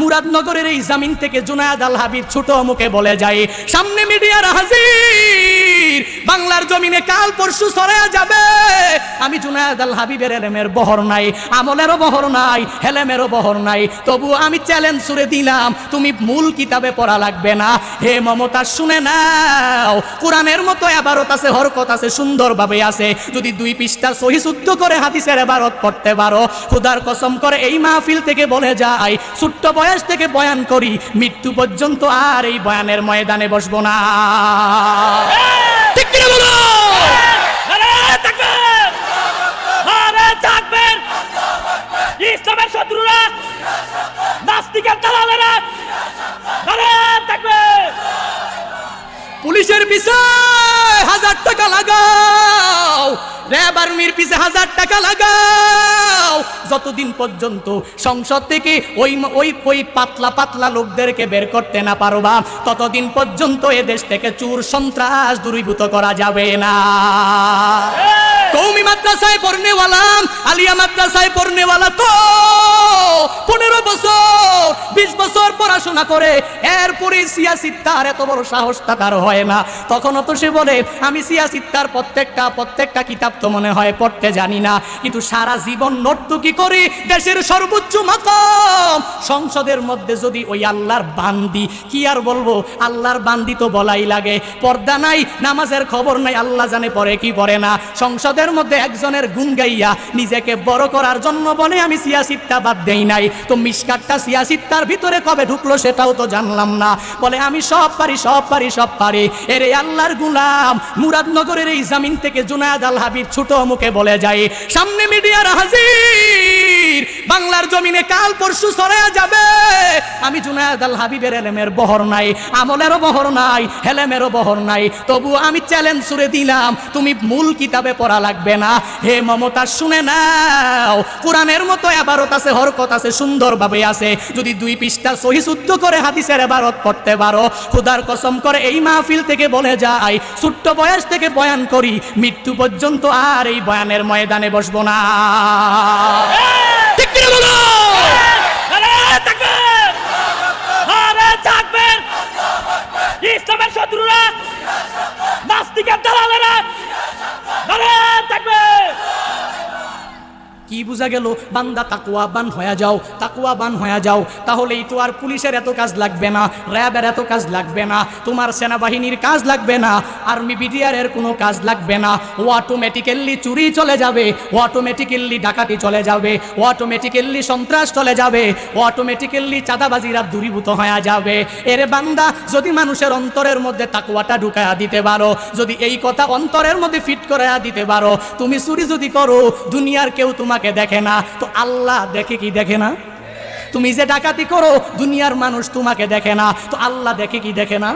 মুরাদনগরের এই জামিন থেকে জুনায়াদ আল হাবিব ছোট মুখে বলে যায়, সামনে মিডিয়ার হাজির, বাংলার জমিনে কাল পরশু সরে যাবে। আমি জুনায়াদ আল হাবিবের এলেমের বহর নাই, আমলেরও বহর নাই, হেলেমেরও বহর নাই। তবু আমি চ্যালেঞ্জ ছুড়ে দিলাম, তুমি মূল কিতাবে পড়া লাগবে না। হে মমতা, শুনে নাও, কোরআনের মতো এবারত আছে, হরকত আছে, সুন্দরভাবে আছে। যদি দুই পৃষ্ঠা সহি শুদ্ধ করে হাদিসের এবারত পড়তে পারো, খুদার কসম করে এই মাহফিল থেকে বলে যায় ছোট্ট বয়স থেকে বয়ান করি মৃত্যু পর্যন্ত আর এই বয়ানের ময়দানে বসবো না ঠিক কিনা বলো নারায়ণ তাকবীর! নারায়ণ তাকবীর! ইসলামের শত্রুরা নাস্তিকের দালালেরা নারায়ণ পুলিশের বিষয় হাজার টাকা লাগাও র্যাব আর্মির পিছে হাজার টাকা লাগাও। যতদিন পর্যন্ত সংসদ থেকে ওই ওই ওই পাতলা পাতলা লোকদেরকে বের করতে না পারবা, ততদিন পর্যন্ত এদেশ দেশ থেকে চুর সন্ত্রাস দূরীভূত করা যাবে না। কৌমি মাদ্রাসায় পড়নেওয়ালাম আলিয়া মাদ্রাসায় পড়নেওয়ালা তো পনেরো বছর, বিশ বছর পড়াশোনা করে, এরপরে সিয়াসিত্তার এত বড় সাহস তার হয় না। তখনও তো সে বলে, আমি সিয়াসিত্তার প্রত্যেকটা প্রত্যেকটা কিতাব তো মনে হয় পড়তে জানি না। কিন্তু সারা জীবন নর্তকি করে? দেশের সর্বোচ্চ মাকাম। সংসদের মধ্যে যদি ওই আল্লাহর বান্দি, কি আর বলব? আল্লাহর বান্দি তো বলাই লাগে। পর্দা নাই, নামাজের খবর নাই, আল্লাহ জানে পরে কি পড়ে না। সংসদের মধ্যে একজনের গুণ গাইয়া নিজেকে বড় করার জন্য বলে আমি সিয়াসিত্তা বাদ দেই নাই। তো মিসকাটটা সিয়াসিত্তার ভিতরে কবে ঢুকলো সেটাও তো জানলাম না। বলে, আমি সব পারি সব পারি সব পারি। এরে আল্লাহর গুলাম, মুরাদনগরের এই জামিন থেকে জুনায়াদ আল হাবিব ছোট মুখে বলে যায়, সামনে মিডিয়ার হাজির, বাংলার জমিনে কাল পরশু সরে যাবে। আমি জুনায়াদ আল হাবিবের এলেমের বহর নাই, আমলেরও বহর নাই, হেলেমেরও বহর নাই। তবু আমি চ্যালেঞ্জ ছুড়ে দিলাম, তুমি মূল কিতাবে পড়া লাগবে। না। হে মমতা, শুনে নাও। কোরআনের মতো এবারত আছে, হরকত আছে, সুন্দরভাবে আছে। যদি দুই পৃষ্ঠা সহি শুদ্ধ করে হাদিসের এবারত পড়তে পারো, খুদার কসম করে এই মাহফিল থেকে বলে যায় ছোট্ট বয়স থেকে বয়ান করি, মৃত্যু পর্যন্ত আর এই বয়ানের ময়দানে বসবো না! ইসলামের শত্রুরা নাস্তিকের দালালেরা নারায়ণ তাকবীর! কি বোঝা গেল, বান্দা তাকুয়া বান হয়ে যাও তাকুয়া বান হয়ে যাও। তাহলেই তো আর পুলিশের এত কাজ লাগবে না, র্যাবের এত কাজ লাগবে না, তোমার সেনাবাহিনীর কাজ লাগবে না, আর্মি বিডিআরের কোনো কাজ লাগবে না। ও অটোমেটিক্যালি চুরি চলে যাবে, ও অটোমেটিক্যালি ডাকাতি চলে যাবে, ও অটোমেটিক্যালি সন্ত্রাস চলে যাবে, ও অটোমেটিক্যালি চাঁদাবাজিরা দূরীভূত হয়ে যাবে। এর বান্দা, যদি মানুষের অন্তরের মধ্যে তাকুয়াটা ঢুকায়া দিতে পারো, যদি এই কথা অন্তরের মধ্যে ফিট করায়া দিতে পারো, তুমি চুরি যদি করো, দুনিয়ার কেউ তোমাকে দেখে না, তো আল্লাহ দেখে কি দেখে না? তুমি যে ডাকাতি করো, দুনিয়ার মানুষ তোমাকে দেখে না, তো আল্লাহ দেখে কি দেখে না?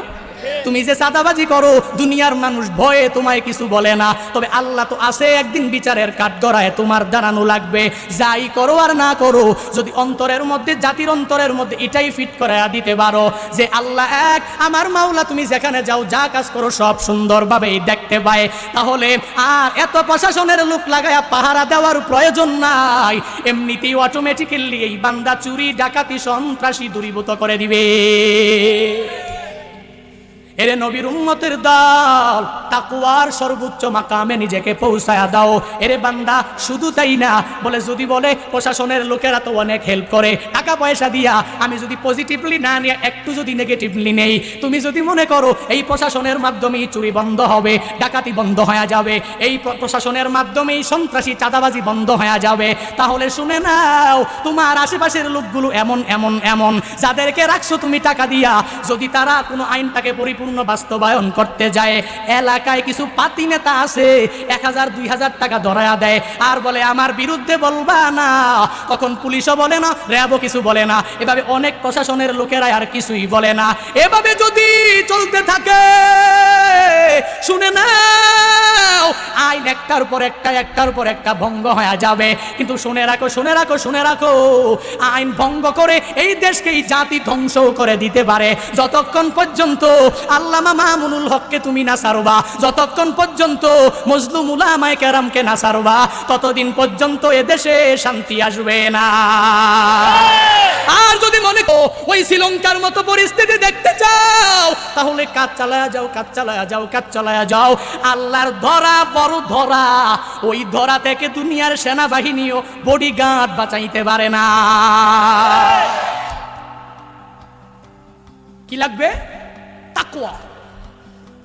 তুমি যে চাঁদাবাজি করো, দুনিয়ার মানুষ ভয়ে তোমায় কিছু বলে না। তবে আল্লাহ তো আছে একদিন বিচারের কাঠ গড়ায় তোমার দাঁড়ানো লাগবে। যাই করো আর না করো, যদি অন্তরের মধ্যে, জাতির অন্তরের মধ্যে এটাই ফিট করে দিতে পারো, যে আল্লাহ এক, আমার মাওলা, তুমি যেখানে যাও, যা কাজ করো, সব সুন্দরভাবে দেখতে পায়। তাহলে আর এত প্রশাসনের লোক লাগায়া পাহারা দেওয়ার প্রয়োজন নাই। এমনিতেই অটোমেটিক্যালি এই বান্দা চুরি, ডাকাতি, সন্ত্রাসী দূরীভূত করে দিবে। এরে নবীর উম্মতের দল তাকুয়ার সর্বোচ্চ মাকামে নিজেকে পৌঁছায়া দাও। এরে বান্দা, শুধু তাই না, বলে যদি বলে, প্রশাসনের লোকেরা তো অনেক হেল্প করে। টাকা পয়সা দিয়া আমি যদি পজিটিভলি না নিয়ে, একটু যদি নেগেটিভলি নেই। তুমি যদি মনে করো, এই প্রশাসনের মাধ্যমেই চুরি বন্ধ হবে, ডাকাতি বন্ধ হয়ে যাবে, এই প্রশাসনের মাধ্যমেই সন্ত্রাসী চাঁদাবাজি বন্ধ হয়ে যাবে, তাহলে শুনে নাও, তোমার আশেপাশের লোকগুলো এমন এমন এমন। যাদেরকে রাখছো তুমি টাকা দিয়া, যদি তারা কোনো আইনটাকে পরিপূর্ণ বাস্তবায়ন করতে যায়। এলাকায় কিছু পাতি নেতা আছে, এক হাজার, দুই হাজার টাকা ধরায়া দেয়। আর বলে, আমার বিরুদ্ধে বলবা না। তখন পুলিশও বলে না, র্যাবও কিছু বলে না। এভাবে অনেক প্রশাসনের লোকেরা আর কিছুই বলে না। এভাবে যদি চলতে থাকে, শুনে নাও, আইন একটার পর একটা, একটার পর একটা ভঙ্গ হয়ে যাবে। কিন্তু শুনে রাখো শুনে রাখো শুনে রাখো, আইন ভঙ্গ করে এই দেশকে এই জাতি ধ্বংস করে দিতে পারে। যতক্ষণ পর্যন্ত আল্লামা মামুনুল হককে তুমি না সারবা যতক্ষণ পর্যন্ত মজলুম উলামায়ে কেরামকে না সারবা ততদিন পর্যন্ত এ দেশে শান্তি আসবে না। আর যদি দেখো ওই শ্রীলঙ্কার মতো পরিস্থিতি দেখতে চাও, তাহলে কাজ চালায়া যাও কাজ চালায়া যাও কাজ চালায়া যাও। আল্লাহর ধরা বড় ধরা, ওই ধরা থেকে দুনিয়ার সেনাবাহিনীও বডিগার্ড বাঁচাইতে পারে না। কি লাগবে? তাকুয়া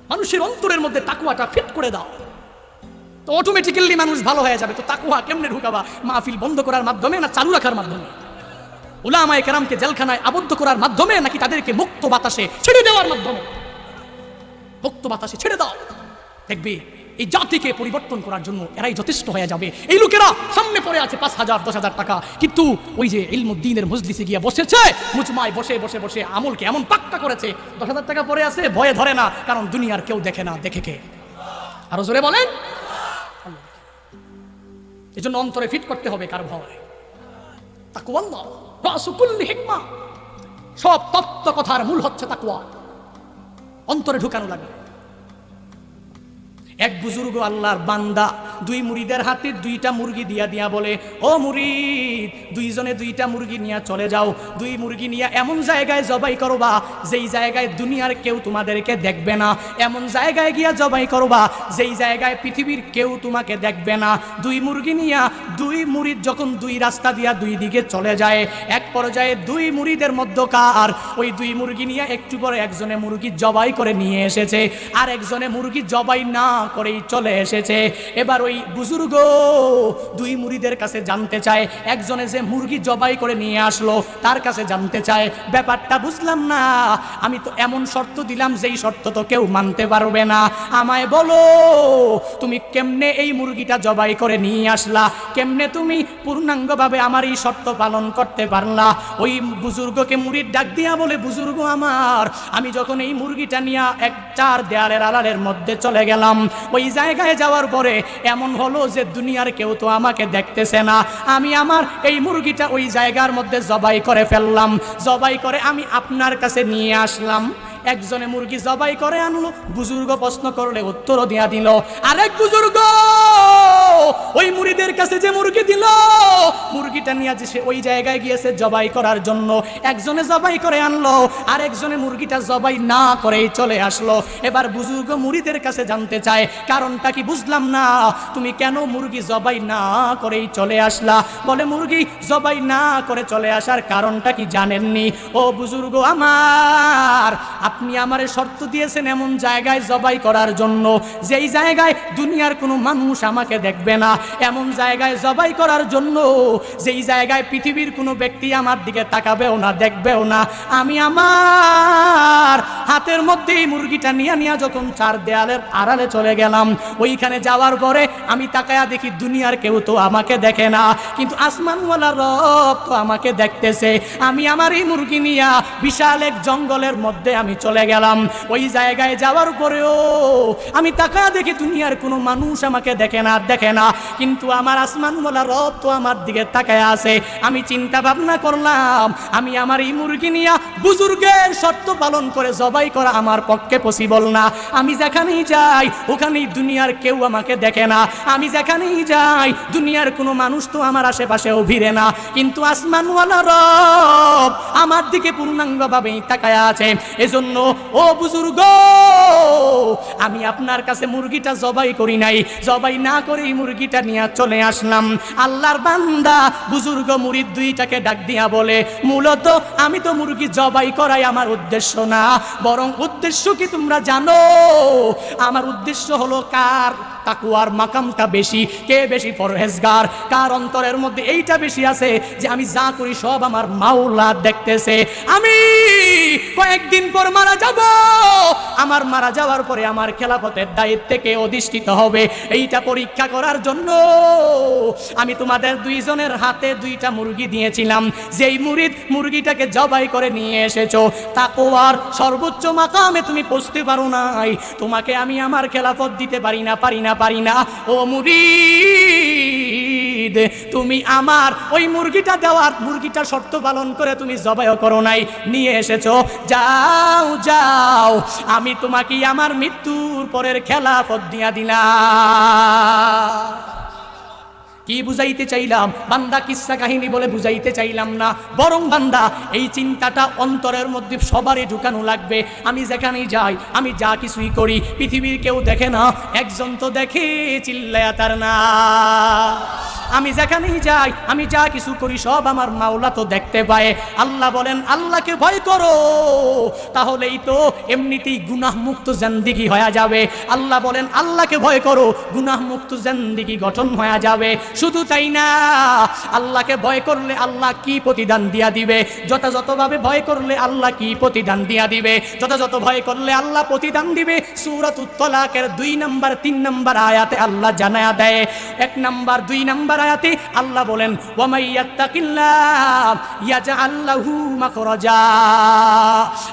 মানুষের অন্তরের মধ্যে তাকুয়াটা ফিট করে দাও। তো অটোমেটিক্যালি মানুষ ভালো হয়ে যাবে। তো তাকুয়া কেমনে ঢুকাবা? মাহফিল বন্ধ করার মাধ্যমে না চালু রাখার মাধ্যমে? ওলামায় কেরামকে জেলখানায় আবদ্ধ করার মাধ্যমে নাকি তাদেরকে মুক্ত বাতাসে ছেড়ে দেওয়ার মাধ্যমে? মুক্ত বাতাসে ছেড়ে দাও। দেখবি এই জাতিকে পরিবর্তন করার জন্য এরাই যথেষ্ট হয়ে যাবে। এই লোকেরা সামনে পড়ে আছে পাঁচ হাজার, দশ হাজার টাকা। কিন্তু ওই যে ইলমুদ্দিনের মজলিসে গিয়ে বসেছে, মুজমায় বসে বসে বসে আমলকে এমন পাক্কা করেছে, দশ হাজার টাকা পড়ে আছে, ভয়ে ধরে না, কারণ দুনিয়ার কেউ দেখে না, দেখে কে? আরও জোরে বলেন। এই জন্য অন্তরে ফিট করতে হবে কার ভয়। তাকুয়াল্লাহ সব তত্ত্ব কথার মূল হচ্ছে তাকুয়া। অন্তরে ঢুকানো লাগবে। এক বুজুর্গ আল্লাহর বান্দা দুই মুড়িদের হাতে দুইটা মুরগি দিয়া দিয়া বলে, ও মুরিদ দুইজনে দুইটা মুরগি নিয়ে চলে যাও। দুই মুরগি নিয়ে এমন জায়গায় জবাই করবা, যেই জায়গায় দুনিয়ার কেউ তোমাদেরকে দেখবে না। এমন জায়গায় গিয়া জবাই করবা, যেই জায়গায় পৃথিবীর কেউ তোমাকে দেখবে না। দুই মুরগি নিয়া দুই মুরিদ যখন দুই রাস্তা দিয়া দুই দিকে চলে যায়, এক পর্যায়ে দুই মুরিদের মধ্যকার ওই দুই মুরগি নিয়ে একটু পরে একজনে মুরগি জবাই করে নিয়ে এসেছে। আর একজনে মুরগি জবাই না করেই চলে এসেছে। এবার ওই বুজুর্গ দুই মুড়িদের কাছে জানতে চায়। একজনে যে মুরগি জবাই করে নিয়ে আসলো, তার কাছে জানতে চায়, ব্যাপারটা বুঝলাম না। আমি তো এমন শর্ত দিলাম, যেই শর্ত তো কেউ মানতে পারবে না। আমায় বলো, তুমি কেমনে এই মুরগিটা জবাই করে নিয়ে আসলা? কেমনে তুমি পূর্ণাঙ্গভাবে আমার এই শর্ত পালন করতে পারলা? ওই বুজুর্গকে মুড়ির ডাক দিয়া বলে, বুজুর্গ আমার, আমি যখন এই মুরগিটা নিয়ে এক চার দেয়ালের আড়ালের মধ্যে চলে গেলাম, ওই জায়গায় যাওয়ার পরে এমন হলো যে দুনিয়ার কেউ তো আমাকে দেখতেছে না। আমি আমার এই মুরগিটা ওই জায়গার মধ্যে জবাই করে ফেললাম। জবাই করে আমি আপনার কাছে নিয়ে আসলাম। একজনে মুরগি জবাই করে আনলো। বুজুর্গ প্রশ্ন করলে উত্তরও দিয়া দিল আরেক বুজুর্গ! ওই মুড়িদের কাছে যে মুরগি দিল, মুরগিটা নিয়ে সে ওই জায়গায় গিয়েছে জবাই করার জন্য, একজনে জবাই করে আনলো আর একজনে মুরগিটা জবাই না করেই চলে আসলো। এবার বুজুর্গ মুড়িদের কাছে জানতে চায়, কারণটা কি বুঝলাম না, তুমি কেন মুরগি জবাই না করেই চলে আসলা? বলে, মুরগি জবাই না করে চলে আসার কারণটা কি জানেননি? ও বুজুর্গ আমার, আপনি আমারে শর্ত দিয়েছেন এমন জায়গায় জবাই করার জন্য, যেই জায়গায় দুনিয়ার কোনো মানুষ আমাকে দেখবে না এমন জায়গায় জবাই করার জন্য যেই জায়গায় পৃথিবীর কোনো ব্যক্তি আমার দিকে তাকাবেও না, দেখবেও না। আমি আমার হাতের মধ্যে এই মুরগিটা নিয়ে নিয়ে যখন চার দেয়ালের আড়ালে চলে গেলাম, ওইখানে যাওয়ার পরে আমি তাকায়া দেখি দুনিয়ার কেউ তো আমাকে দেখে না, কিন্তু আসমানওয়ালা রব তো আমাকে দেখতেছে। আমি আমার এই মুরগি নিয়া বিশাল এক জঙ্গলের মধ্যে আমি চলে গেলাম। ওই জায়গায় যাওয়ার পরেও আমি তাকায়া দেখি দুনিয়ার কোনো মানুষ আমাকে দেখে না দেখে না। কিন্তু আমার আসমানওয়ালা রব তো আমার দিকে তাকায় আছে। আমি চিন্তা ভাবনা করলাম, আমি আমার এই মুরগি নিয়া বুজুর্গের শর্ত পালন করে জবাই করা আমার পক্ষে পসিবল না। আমি যেখানেই যাই, ওখানেই দুনিয়ার কেউ আমাকে দেখে না। আমি যেখানেই যাই, দুনিয়ার কোনো মানুষ তো আমার আশেপাশেও ভিড়ে না। কিন্তু আসমানওয়ালা রব আমার দিকে পূর্ণাঙ্গভাবেই তাকায় আছে। এজন্য, ও বুজুর্গ, আমি আপনার কাছে মুরগিটা জবাই করি নাই। জবাই না করে এই মুরগিটা নিয়ে চলে আসলাম। আল্লাহর বান্দা বুজুর্গ মুরিদ দুইটাকে ডাক দিয়া বলে, মূলত আমি তো মুরগি জবাই করাই আমার উদ্দেশ্য না, বরং উদ্দেশ্য কি তোমরা জানো? আমার উদ্দেশ্য হলো কার তাকুয়ার মাকামটা বেশি, কে বেশি পরহেজগার, কার অন্তরের মধ্যে এইটা বেশি আছে যে আমি যা করি সব আমার মাওলা দেখতেছে। আমি কয়েকদিন পর মারা যাব। আমার মারা যাওয়ার পরে আমার খেলাফতের দায়িত্বে কে অধিষ্ঠিত হবে? এইটা পরীক্ষা করার জন্য আমি তোমাদের দুইজনের হাতে দুইটা মুরগি দিয়েছিলাম। যেই মুরিদ মুরগিটাকে জবাই করে নিয়ে এসেছ তাকোয়ার সর্বোচ্চ মাকামে তুমি পৌঁছতে পারো নাই। তোমাকে আমি আমার খেলাফত দিতে পারি না পারি না পারি না। ও মুরিদ, তুমি আমার ওই মুরগিটা দেওয়ার মুরগিটা শর্ত পালন করে তুমি জবাইও করো নাই, নিয়ে এসেছ। যাও যাও, আমি তোমাকে আমার মৃত্যুর পরের খেলাফত দিয়া দিলাম। কি বুঝাইতে চাইলাম? বান্দা কিসা কাহিনী বলে বুঝাইতে চাইলাম না। বরং বান্দা, এই চিন্তাটা অন্তরের মধ্যে সবারই ঢুকানো লাগবে। আমি যেখানেই যাই, আমি যা কিছুই করি, পৃথিবীর কেউ দেখে না, একজন তো দেখে চিল্লায়া তার না আমি যেখানেই যাই, আমি যা কিছু করি, সব আমার মাওলা তো দেখতে পায়। আল্লাহ বলেন, আল্লাহকে ভয় করো, তাহলেই তো এমনিতেই গুনাহ মুক্ত জান্দিগি হয়ে যাবে। আল্লাহ বলেন, আল্লাহকে ভয় করো গুনাহ মুক্ত জান্দিগি গঠন হয়ে যাবে। শুধু তাই না, আল্লাহকে ভয় করলে আল্লাহ কি প্রতিদান দিয়া দিবে? যথাযথভাবে ভয় করলে আল্লাহ কি প্রতিদান দিয়া দিবে? যথাযথ ভয় করলে আল্লাহ প্রতিদান দিবে? সুরত উত্তলাকের দুই নম্বর, তিন নম্বর আয়াতে আল্লাহ জানায়া দেয়। এক নম্বর, দুই নম্বর আয়াতে আল্লাহ বলেন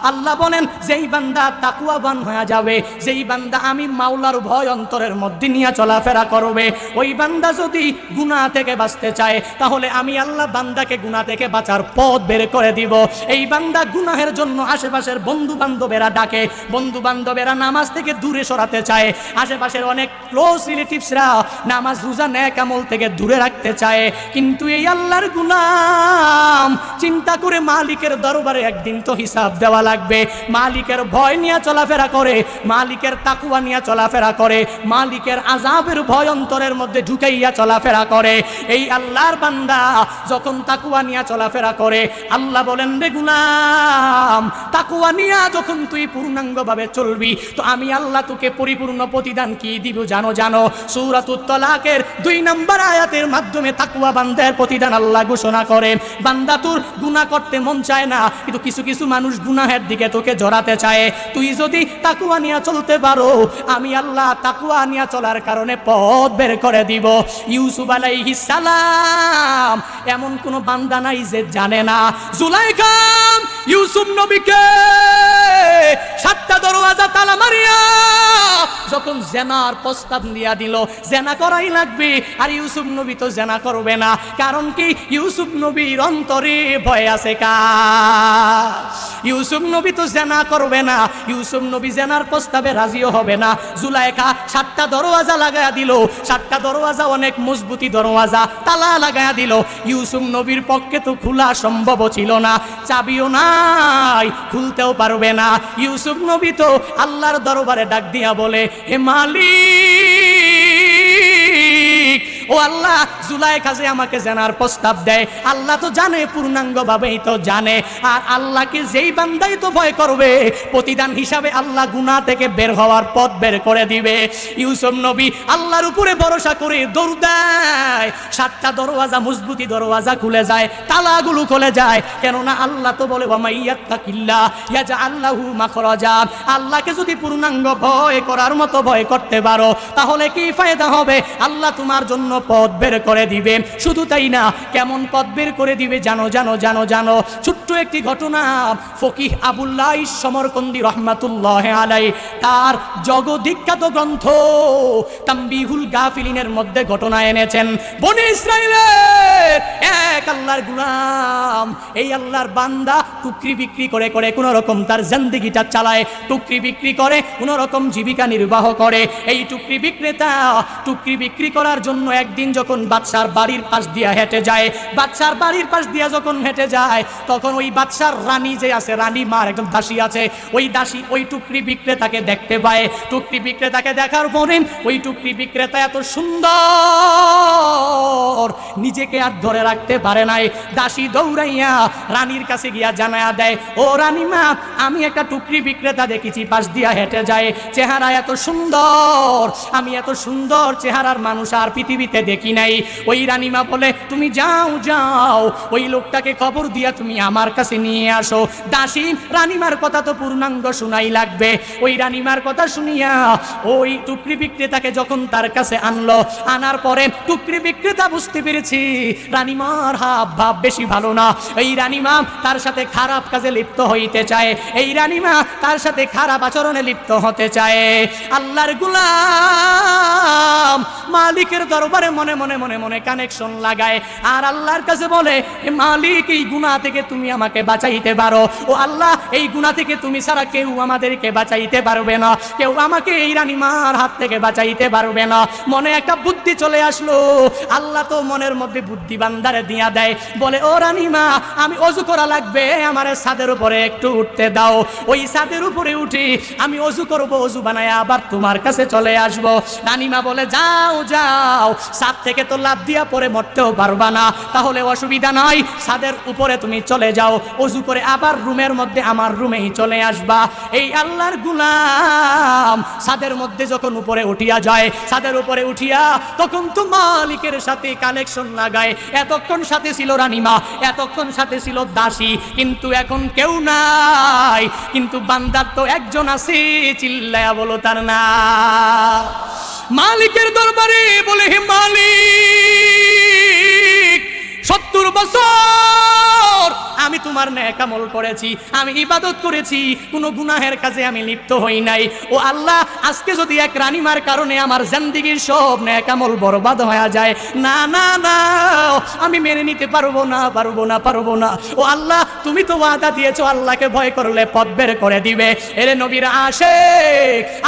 আল্লাহ বলেন, যেই বান্দা তাকুয়াবান হয়ে যাবে, যেই বান্দা আমি মাওলার ভয় অন্তরের মধ্যে নিয়ে চলাফেরা করবে, ওই বান্দা যদি গুনাহ থেকে বাঁচতে চায়, তাহলে আমি আল্লাহ বান্দাকে গুনাহ থেকে বাঁচার পথ বের করে দিব। এই বান্দা গুনাহের জন্য আশেপাশের বন্ধু বান্ধবেরা ডাকে। বন্ধু বান্ধবেরা নামাজ থেকে দূরে সরাতে চায়। আশেপাশের অনেক ক্লোজ রিলেটিভসরা নামাজ, রোজা, ন্যাক আমল থেকে দূরে রাখতে চায়। কিন্তু এই আল্লাহর গুলাম চিন্তা করে মালিকের দরবারে একদিন তো হিসাব দেওয়া লাগবে। মালিকের ভয় নিয়ে চলাফেরা করে, মালিকের তাকুয়া নিয়ে চলাফেরা করে, মালিকের আজাবের ভয় অন্তরের মধ্যে ঢুকাইয়া চলাফেরা করে। এই আল্লাহর বান্দা যখন তাকুয়া নিয়ে চলাফেরা করে, আল্লাহ বলেন, রে গুলাম তাকুয়া নিয়া যখন তুই পূর্ণাঙ্গভাবে চলবি, তো আমি আল্লাহ তোকে পরিপূর্ণ প্রতিদান কি দিব জানো জানো? সূরাতুত তলাকের দুই নম্বর আয়াতের মাধ্যমে তাকুয়া বান্দার প্রতিদান আল্লাহ ঘোষণা করে বান্দা তোর গুনাহ করতে মন চায় না, কিন্তু কিছু কিছু মানুষ গুনাহের দিকে তোকে জড়াতে চায়। তুই যদি তাকুয়া নিয়া চলতে পারো, আমি আল্লাহ তাকুয়া নিয়া চলার কারণে পথ বের করে দিব। ইউসুফ আলাইহিস সালাম। এমন কোন বান্দা নাই যে জানে না। জুলাইখাম ইউসুফ নবীকে সাতটা দরওয়াজা তালা মারিয়া যখন জেনার প্রস্তাব দিয়া দিল, জেনা করাই লাগবে, আর ইউসুফ নবী তো জেনা করবে না। কারণ কি? ইউসুফ নবীর অন্তরে ভয় আছে কা ইউসুফ নবী তো জেনা করবে না, ইউসুফ নবী জেনার প্রস্তাবে রাজিও হবে না। জুলাইখা সাতটা দরওয়াজা লাগায়া দিল, সাতটা দরওয়াজা অনেক মজবুতি দরওয়াজা তালা লাগায়া দিল। ইউসুফ নবীর পক্ষে তো খোলা সম্ভব ছিল না, চাবিও নাই খুলতেও পারবে না। ইউসুফ নবী তো আল্লাহর দরবারে ডাক দিয়া বলে হে মালিক ও আল্লাহ জুলাই কাজে আমাকে জানার প্রস্তাব দেয়, আল্লাহ তো জানে পূর্ণাঙ্গ ভাবেই তো জানে। আর আল্লাহকে যেই বান্দাই তো ভয় করবে, প্রতিদান হিসাবে আল্লাহ গুনাহ থেকে বের হওয়ার পথ বের করে দিবে। ইউসুফ নবী আল্লাহর উপরে ভরসা করে দৌড় দেয়। সাতটা দরওয়াজা, মজবুতি দরওয়াজা খুলে যায়, তালাগুলো খুলে যায়। কেননা আল্লাহ তো বলে ওয়ামাইয়াত্তাকিল্লাহ ইয়াজা আল্লাহু মাখরাজা। আল্লাহকে যদি পূর্ণাঙ্গ ভয় করার মতো ভয় করতে পারো, তাহলে কি ফায়দা হবে? আল্লাহ তোমার জন্য পথ বের করে দিবে। শুধু তাই না, কেমন পথ বের করে দিবে জানো জানো জানো জানো। ছোট্ট একটি ঘটনা, ফকিহ আবুল্লাহ সমরকন্দি রহমাতুল্লাহ আলাই তার জগবিখ্যাত গ্রন্থ তাম্বিহুল গাফিলিনের মধ্যে ঘটনা এনেছেন। বনে ইসরায়েলের এক আল্লাহর গুলাম, এই আল্লাহর বান্দা টুকরি বিক্রি করে করে, কোন রকম তার জিন্দেগিটা চালায়, টুকরি বিক্রি করে, কোন রকম জীবিকা নির্বাহ করে। এই টুকরি বিক্রেতা টুকরি বিক্রি করার জন্য একদিন যখন বাদশার বাড়ির পাশ দিয়া হেঁটে যায়, বাদশার বাড়ির পাশ দিয়া যখন হেঁটে যায়, তখন ওই বাদশার রানী যে আছে, রানী মার একজন দাসী আছে, ওই দাসী ওই টুকরি বিক্রেতাকে দেখতে পায়। টুকরি বিক্রেতাকে দেখার পরে ওই টুকরি বিক্রেতা এত সুন্দর, নিজেকে আর ধরে রাখতে পারে নাই। দাসী দৌড়াইয়া রানীর কাছে গিয়া জানায়া দেয়, ও রানীমা আমি একটা টুকরি বিক্রেতা দেখেছি, পাশ দিয়া হেঁটে যায়। চেহারা এত সুন্দর, আমি এত সুন্দর চেহারার মানুষ, আর পৃথিবীতে দেখি নাই। ওই রানীমা বলে, তুমি যাও যাও। ওই লোকটাকে খবর দিয়া তুমি আমার কাছে নিয়ে আসো। দাসী, রানীমার কথা তো পূর্ণাঙ্গ শোনাই লাগবে। ওই রানীমার কথা শুনিয়া ওই টুকরি বিক্রেতাকে যখন তার কাছে আনলো, আনার পরে টুকরি বিক্রেতা বুঝতে পেরেছি, রানীমার হাব ভাব বেশি ভালো না। এই রানীমা তার সাথে খারাপ কাজে লিপ্ত হইতে চায়। এই রানীমা তার সাথে খারাপ আচরণে লিপ্ত হতে চায়। আল্লাহর গুলাম মালিকের দরবারে মনে মনে মনে মনে কানেকশন লাগায়। আর আল্লাহর কাছে বলে "হে মালিক, এই গুনাহ থেকে তুমি আমাকে বাঁচাইতে পারো। ও আল্লাহ, এই গুনাহ থেকে তুমি ছাড়া কেউ আমাদেরকে বাঁচাইতে পারবে না। কেউ আমাকে এই রানীমার হাত থেকে বাঁচাইতে পারবে না। মনে একটা বুদ্ধি চলে আসলো। আল্লাহ তো মনের মধ্যে বুদ্ধি বান্দারে দিয়া দেয়। বলে, ও রানীমা, আমি অজু করা লাগবে। আমার ছাদের উপরে একটু উঠতে দাও। ওই ছাদের উপরে উঠি আমি অজু করব, অজু বানায় আবার তোমার কাছে চলে আসব। রানীমা বলে, যাও যাও ছাদ থেকে তো লাভ দিয়া পরে মরতেও পারবা না। তাহলে অসুবিধা নাই, সাদের উপরে তুমি চলে যাও, অজু করে আবার রুমের মধ্যে আমার রুমেই চলে আসবা। এই আল্লাহর গুলাম সাদের মধ্যে যখন উপরে উঠিয়া যায় ছাদের উপরে উঠিয়া তখন তো মালিকের সাথে কানেকশন লাগায়। এতক্ষণ সাথে ছিল রানীমা, এতক্ষণ সাথে ছিল দাসী, কিন্তু এখন কেউ নাই। কিন্তু বান্দার তো একজন আছে চিল্লায়া বলো তার না। মালিকের দরবারে বলে হে মালিক সত্তর বছর আমি তোমার ন্যাকামল করেছি, আমি ইবাদত করেছি, কোনো গুনাহের কাজে আমি লিপ্ত হই নাই। ও আল্লাহ, আজকে যদি এক রানিমার কারণে আমার জিন্দিগির সব ন্যাকামল বরবাদ হয়ে যায়, না না না, আমি মেনে নিতে পারব না পারব না পারব না। ও আল্লাহ, তুমি তো ওয়াদা দিয়েছ, আল্লাহকে ভয় করলে পথ বের করে দিবে। এরে নবীর আসে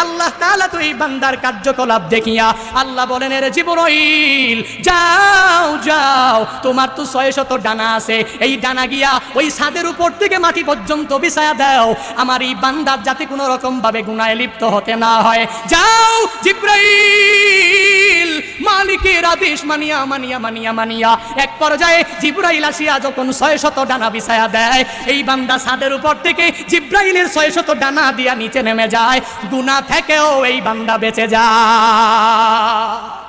আল্লাহ তাআলা তো এই বান্দার কার্যকলাপ দেখিয়া আল্লাহ বলেন, এর জীবনইল যাও যাও, তোমার তো ছয় শত ডানা আছে, এই ডানা গিয়া ওই ছাদের উপর থেকে মাটি পর্যন্ত বিছায়া দাও। আমার এই বান্দার যাতে কোনো রকম ভাবে গুনায় লিপ্ত হতে না হয়। যাও, জিব্রাইল! মালিকের আদেশ মানিয়া মানিয়া মানিয়া মানিয়া। এক পর্যায়ে জিব্রাইল আসিয়া যখন ছয় শত ডানা বিছায়া দেয়, এই বান্দা ছাদের উপর থেকে জিব্রাইলের ছয় শত ডানা দিয়া নিচে নেমে যায়। গুনা থেকেও এই বান্দা বেঁচে যায়।